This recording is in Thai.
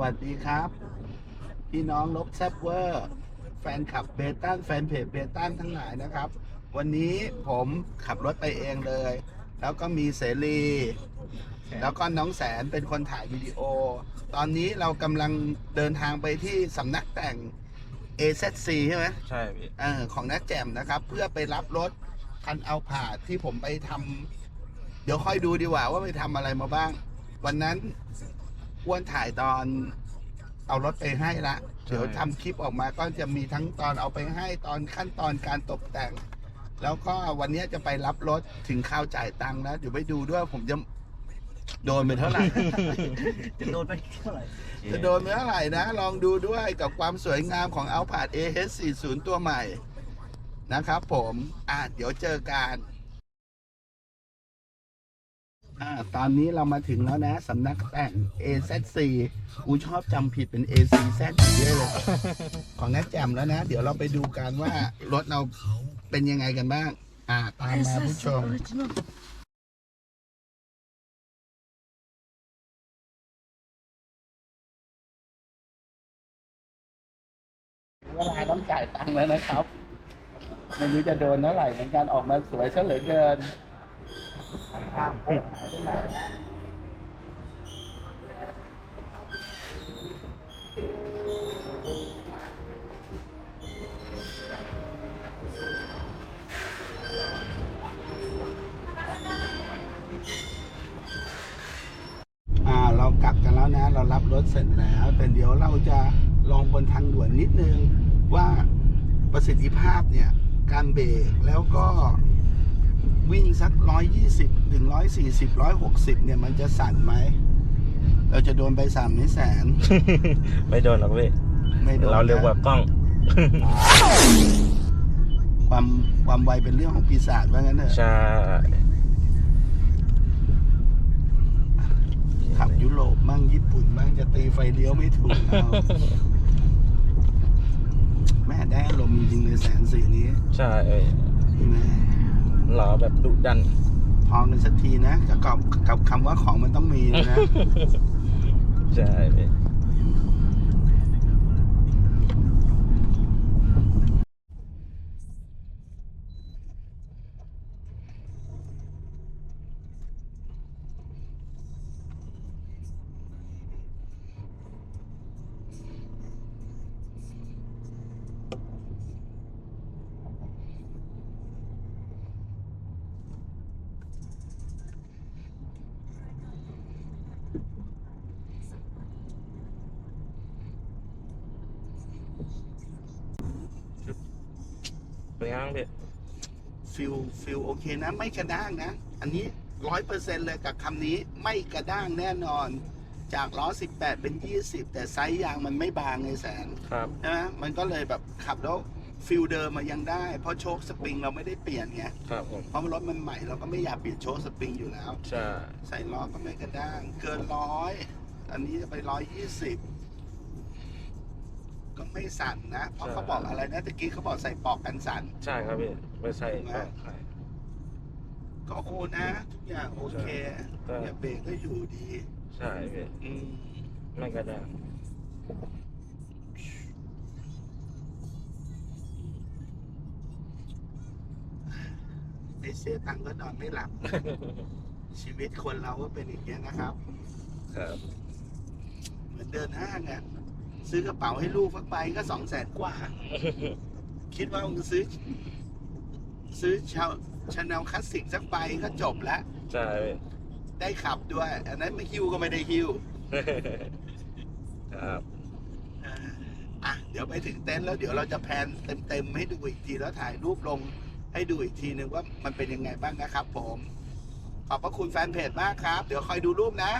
วัสดีครับ พี่น้องลบแซบเวอร์ แฟนคลับเบตันแฟนเพจเบตันทั้งหลายนะครับ วันนี้ผมขับรถไปเองเลย แล้วก็มีเสรี แล้วก็น้องแสนเป็นคนถ่ายวิดีโอ ตอนนี้เรากำลังเดินทางไปที่สำนักแต่ง AZC ใช่ไหมใช่พี่เออของนักแจมนะครับ เพื่อไปรับรถคันเอาผาดที่ผมไปทำเดี๋ยวค่อยดูดีกว่าว่าไปทำอะไรมาบ้าง วันนั้น อ้วนถ่ายตอนเอารถไปให้ละเดี๋ยวทำคลิปออกมาก็จะมีทั้งตอนเอาไปให้ตอนขั้นตอนการตกแต่ง แล้วก็วันนี้จะไปรับรถถึงข้าวจ่ายตังค์แล้วเดี๋ยวไปดูด้วยผมจะโดนไปเท่าไหร่ จะโดนไปเท่าไหร่ จะโดนไปเท่าไหร่นะ ลองดูด้วยกับความสวยงามของ a l p a d AH40 ตัวใหม่นะครับผม อะเดี๋ยวเจอกัน อ่าตอนนี้เรามาถึงแล้วนะสำนักแต่ง AZC กูชอบจำผิดเป็น ACZ อยู่เรื่อยเลย ของนักแจมแล้วนะ เดี๋ยวเราไปดูกันว่ารถเราเป็นยังไงกันบ้าง อ่า ตามมาผู้ชมเวลาต้องจ่ายตังค์แล้วนะครับ ไม่รู้จะโดนเท่าไหร่เหมือนกันออกมาสวยซะเหลือเกิน เรากลับกันแล้วนะ เรารับรถเสร็จแล้ว แต่เดี๋ยวเราจะลองบนทางด่วนนิดนึงว่าประสิทธิภาพเนี่ย การเบรกแล้วก็ วิ่งสักร้อยยี่สิบถึงร้อยสี่สิบร้อยหกสิบเนี่ยมันจะสั่นไหม เราจะโดนไปสามไม่แสน ไม่โดนหรอกพี่ไม่โดนเราเร็วกว่านะกล้อง ความความไวเป็นเรื่องของปีศาจว่างั้นเถอะใช่ขับยุโรปมั่งญี่ปุ่นมั่งจะตีไฟเลี้ยวไม่ถูกเอาแม่ได้อารมณ์จริงๆเลยแสนสีนี้ ใช่เอ้ยแม่ หล่อแบบดุดันพอกันสักทีนะกับกับกับคำว่าของมันต้องมีนะ ใช่พี่ เป็นไงบ้างพี่ฟิลฟิลโอเคนะ ไม่กระด้างนะ อันนี้ร้อยเปอร์เซ็นเลยกับคำนี้ไม่กระด้างแน่นอน จากล้อ 18 เป็น 20 แต่ไซส์ยางมันไม่บางไงแสนครับใช่ไหมมันก็เลยแบบขับแล้วฟิลเดิมมายังได้ เพราะโชคสปริงเราไม่ได้เปลี่ยนไงครับผมเพราะรถมันใหม่เราก็ไม่อยากเปลี่ยนโชคสปริงอยู่แล้วใช่ใส่ล้อก็ไม่กระด้าง เกินร้อยอันนี้จะไปร้อยยี่สิบก็ ไม่สั่นนะ เพราะเขาบอกอะไรนะตะกี้เขาบอกใส่ปลอกกันสั่น ใช่ครับพี่ไม่ใช่ถูกไหมกล้องใช่ ก็โอนะ ทุกอย่างโอเคใช่ เนี่ยเบรกก็อยู่ดีใช่พี่อืมไม่กระด้างไอเสียตังค์ก็นอนไม่หลับ ชีวิตคนเราก็เป็นอย่างนี้ยนะครับ ครับ เหมือนเดินห้างอะ ซื้อกระเป๋าให้ลูกสักใบก็สองแสนกว่า คิดว่ามึงซื้อ ซื้อชาวชาแนลคลาสสิกสักใบก็จบแล้วใช่พี่ได้ขับด้วย อันนั้นไม่ฮิวก็ไม่ได้ฮิวครับเอ่ออะเดี๋ยวไปถึงเต็นท์แล้วเดี๋ยวเราจะแพนเต็มๆให้ดูอีกทีแล้วถ่ายรูปลง ให้ดูอีกทีนึงว่ามันเป็นยังไงบ้างนะครับ ผม ขอบพระคุณแฟนเพจมากครับ เดี๋ยวคอยดูรูปนะ